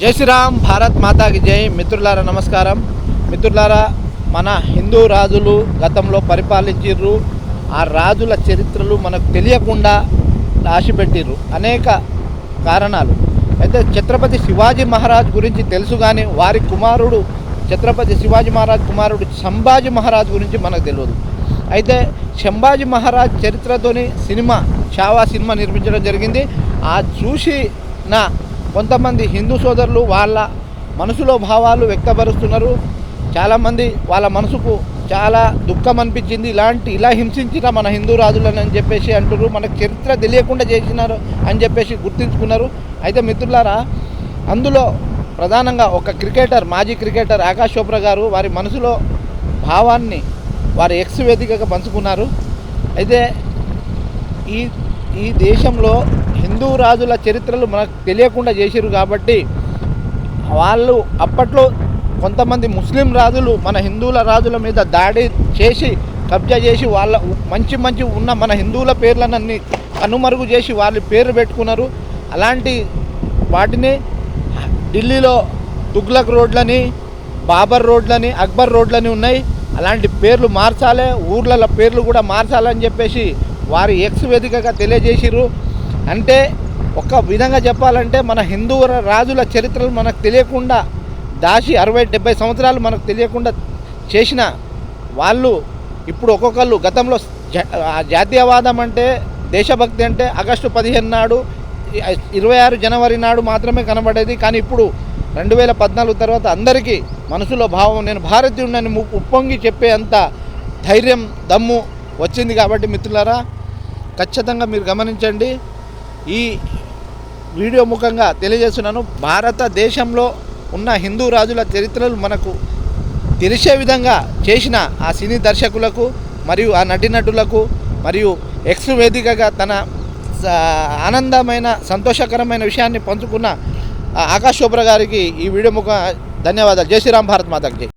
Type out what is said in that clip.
జై శ్రీరామ్ భారత్ మాతాకి జై. మిత్రులారా నమస్కారం. మిత్రులారా మన హిందూ రాజులు గతంలో పరిపాలించిర్రు. ఆ రాజుల చరిత్రలు మనకు తెలియకుండా రాసిపెట్టిర్రు. అనేక కారణాలు. అయితే ఛత్రపతి శివాజీ మహారాజ్ గురించి తెలుసు కానీ వారి కుమారుడు ఛత్రపతి శివాజీ మహారాజ్ కుమారుడు సంభాజీ మహారాజ్ గురించి మనకు తెలియదు అయితే శంభాజీ మహారాజ్ చరిత్రతోని సినిమా చావా సినిమా నిర్మించడం జరిగింది. ఆ చూసిన కొంతమంది హిందూ సోదరులు వాళ్ళ మనసులో భావాలు వ్యక్తపరుస్తున్నారు. చాలామంది వాళ్ళ మనసుకు చాలా దుఃఖం అనిపించింది. ఇలాంటి ఇలా హింసించిన మన హిందూ రాజులని అని చెప్పేసి అంటున్నారు మనకు చరిత్ర తెలియకుండా చేసినారు అని చెప్పేసి గుర్తించుకున్నారు. అయితే మిత్రులారా అందులో ప్రధానంగా ఒక క్రికెటర్ మాజీ క్రికెటర్ ఆకాష్ చోప్రా గారు వారి మనసులో భావాన్ని వారి ఎక్స్ వేదికగా పంచుకున్నారు. అయితే ఈ ఈ దేశంలో హిందూ రాజుల చరిత్రలు మనకు తెలియకుండా చేసిరు కాబట్టి వాళ్ళు అప్పట్లో కొంతమంది ముస్లిం రాజులు మన హిందువుల రాజుల మీద దాడి చేసి కబ్జా చేసి వాళ్ళ మంచి మంచి ఉన్న మన హిందువుల పేర్లనన్ని కనుమరుగు చేసి వాళ్ళ పేరు పెట్టుకున్నారు. అలాంటి వాటిని ఢిల్లీలో తుగ్లక్ రోడ్లని బాబర్ రోడ్లని అక్బర్ రోడ్లని ఉన్నాయి. అలాంటి పేర్లు మార్చాలి ఊర్ల పేర్లు కూడా మార్చాలని చెప్పేసి వారి ఎక్స్ వేదికగా తెలియజేసిర్రు. అంటే ఒక విధంగా చెప్పాలంటే మన హిందూ రాజుల చరిత్రలు మనకు తెలియకుండా దాచి అరవై డెబ్బై సంవత్సరాలు మనకు తెలియకుండా చేసిన వాళ్ళు ఇప్పుడు ఒక్కొక్కళ్ళు గతంలో జ- జాతీయవాదం అంటే దేశభక్తి అంటే ఆగస్టు పదిహేను నాడు ఇరవై ఆరు జనవరి నాడు మాత్రమే కనబడేది. కానీ ఇప్పుడు రెండు వేల పద్నాలుగు తర్వాత అందరికీ మనసులో భావం నేను భారతీయుడిని ఉప్పొంగి చెప్పే అంత ధైర్యం దమ్ము వచ్చింది కాబట్టి మిత్రులారా ఖచ్చితంగా మీరు గమనించండి. ఈ వీడియో ముఖంగా తెలియజేస్తున్నాను. భారతదేశంలో ఉన్న హిందూ రాజుల చరిత్రలు మనకు తెలిసే విధంగా చేసిన ఆ సినీ దర్శకులకు మరియు ఆ నటీనటులకు మరియు ఎక్స్ వేదికగా తన ఆనందమైన సంతోషకరమైన విషయాన్ని పంచుకున్న ఆకాశ్ ఆకాష్ చోప్రా గారికి ఈ వీడియో ముఖ ధన్యవాదాలు. జై శ్రీరామ్ భారత్ మాతకి జై.